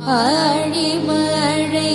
ஆழிமழை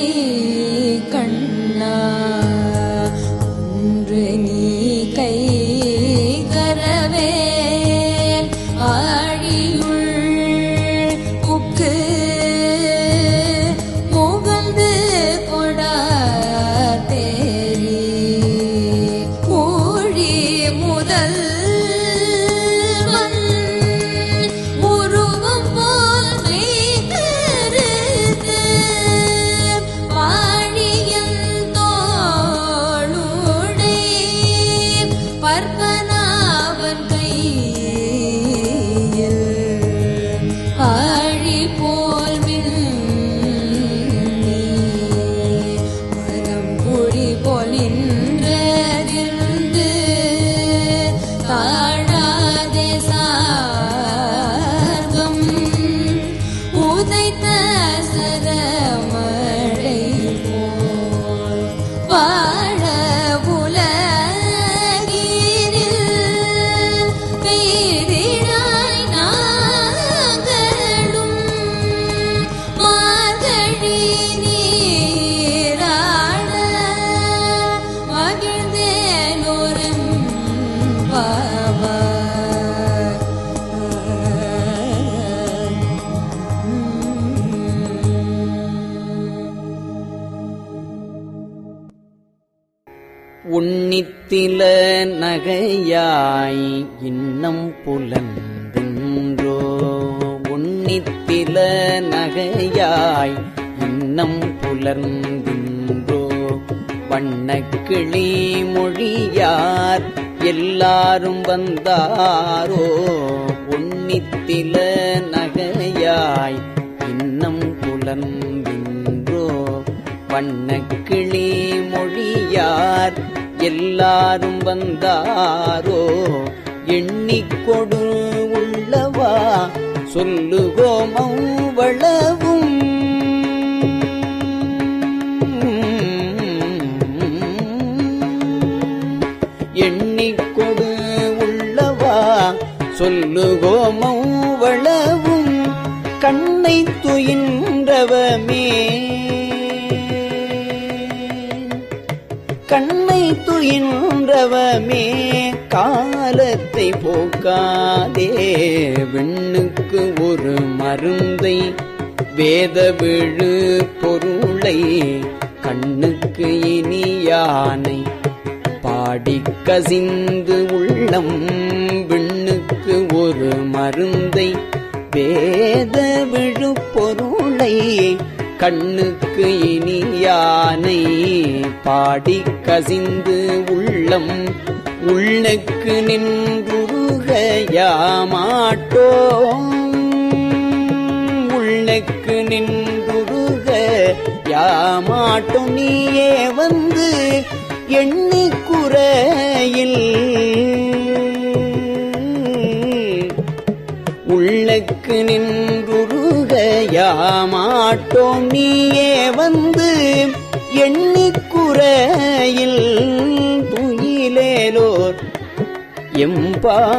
உன்னித்தில நகையாய் இன்னம் புலந்தின்றோ? உன்னித்தில நகையாய் இன்னம் புலர்ந்தின்றோ வண்ணக்கிளி மொழியார் எல்லாரும் வந்தாரோ? உன்னித்தில வண்ணக்கிளி மொழியார் எல்லாரும் வந்தாரோ? எண்ணிக்கொடு உள்ளவா? சொல்லுவோம் அவ்வளவும் எண்ணிக்கொடு உள்ளவா? சொல்லுவோம் அவ்வளவும் கண்ணை துயின்றவமே கண்ணை துயின்றவமே காலத்தை போக்காதே. விண்ணுக்கு ஒரு மருந்தை வேத விழு பொருளை கண்ணுக்கு இனியானை பாடிக் கசிந்து உள்ளம் விண்ணுக்கு ஒரு மருந்தை வேத விழு பொருளை கண்ணுக்கு இனியானை பாடி கசிந்து உள்ளம். உள்ளுக்கு நின்றுருக யாமாட்டோம். உள்ளுக்கு நின்றுருக யாமாட்டோம். நீயே வந்து எண்ணிக்குறையில் உள்ளக்கு நின்று யாமாட்டோம் நீயே வந்து எண்ணிக்குறையில் துயிலேலோர். எம்பாவாய்